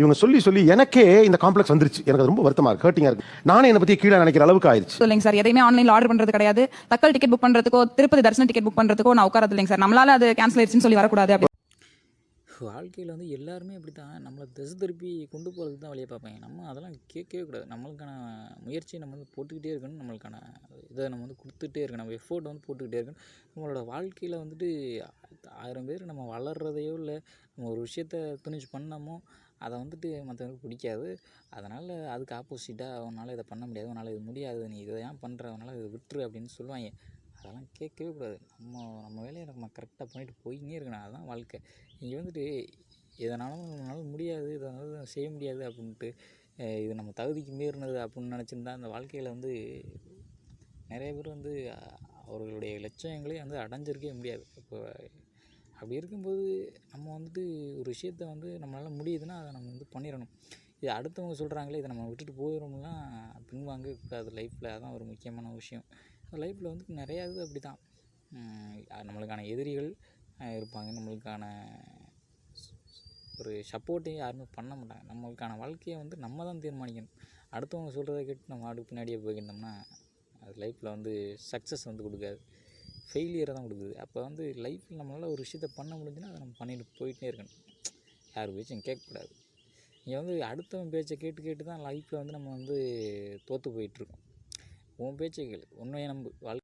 இவங்க சொல்லி சொல்லி எனக்கே இந்த காம்ப்ளெக்ஸ் வந்துருச்சு. எனக்கு அது ரொம்ப வருத்தமா இருக்கு. ஹர்ட்டிங்கா இருக்கு. நானே என்னை பத்தி கீழே நினைக்கிற அளவுக்கு ஆயிருச்சு. இல்லைங்க சார். எதையுமே ஆன்லைன்ல ஆர்டர் பண்றது கிடையாது. தக்கல் டிக்கெட் புக் பண்றதுக்கோ திருப்பதி தரிசன டிக்கெட் புக் பண்றதுக்கோ நான் உட்காரது இல்லைங்க சார். நம்மளால அது கேன்சல் ஆயிடுச்சுன்னு சொல்லி வரக்கூடாது அப்படி. வாழ்க்கையில் வந்து எல்லாருமே அப்படி தான் நம்மளை திசை திருப்பி கொண்டு போகிறதுக்கு தான் வழியை பார்ப்பாங்க நம்ம அதெல்லாம் கேட்கவே கூடாது. நம்மளுக்கான முயற்சியை நம்ம வந்து போட்டுக்கிட்டே இருக்கணும். நம்மளுக்கான இதை நம்ம வந்து கொடுத்துட்டே இருக்கணும். நம்ம எஃபோர்ட் வந்து போட்டுக்கிட்டே இருக்கணும். நம்மளோட வாழ்க்கையில் வந்துட்டு ஆயிரம் பேர் நம்ம வளர்றதையோ இல்லை நம்ம ஒரு விஷயத்த துணிச்சு பண்ணமோ அதை வந்துட்டு மற்றவங்களுக்கு பிடிக்காது. அதனால் அதுக்கு ஆப்போசிட்டாக அவனால் இதை பண்ண முடியாது உன்னால் இது முடியாது நீ இதை ஏன் பண்ணுற அதனால் இதை விட்டுரு அப்படின்னு சொல்லுவாங்க. அதெல்லாம் கேட்கவே கூடாது. நம்ம நம்ம வேலையை நம்ம கரெக்டாக பண்ணிட்டு போயின்னே இருக்கணும். அதுதான் வாழ்க்கை. இங்கே வந்துட்டு எதனாலும் நம்மளால முடியாது இதனால செய்ய முடியாது அப்படின்ட்டு இது நம்ம தகுதிக்கு மீறினது அப்படின்னு நினச்சிருந்தா அந்த வாழ்க்கையில் வந்து நிறைய பேர் வந்து அவர்களுடைய லட்சியங்களே வந்து அடைஞ்சிருக்கவே முடியாது. இப்போ அப்படி இருக்கும்போது நம்ம வந்துட்டு ஒரு விஷயத்த வந்து நம்மளால் முடியுதுன்னா அதை நம்ம வந்து பண்ணிடணும். இது அடுத்தவங்க சொல்கிறாங்களே இதை நம்ம விட்டுட்டு போயிடும்னா பின்வாங்க கூடாது லைஃப்பில் அதுதான் ஒரு முக்கியமான விஷயம். லைஃப்பில் வந்து நிறையா இது அப்படி தான் நம்மளுக்கான எதிரிகள் இருப்பாங்க. நம்மளுக்கான ஒரு சப்போர்ட்டையும் யாருமே பண்ண மாட்டாங்க. நம்மளுக்கான வாழ்க்கையை வந்து நம்ம தான் தீர்மானிக்கணும். அடுத்தவங்க சொல்கிறத கேட்டு நம்ம ஆடு பின்னாடியே போயிருந்தோம்னா அது லைஃப்பில் வந்து சக்ஸஸ் வந்து கொடுக்காது. ஃபெயிலியரை தான் கொடுக்குது. அப்போ வந்து லைஃப்பில் நம்மளால் ஒரு விஷயத்த பண்ண முடிஞ்சுன்னா அதை நம்ம பண்ணிட்டு போயிட்டே இருக்கணும். யார் பேச்சும் கேட்கக்கூடாது. இங்கே வந்து அடுத்தவன் பேச்சை கேட்டு கேட்டு தான் லைஃப்பில் வந்து நம்ம வந்து தோற்று போயிட்டுருக்கோம் உன் பேச்சை கேளு உன்னைய நம்பு. வாழ்க்கை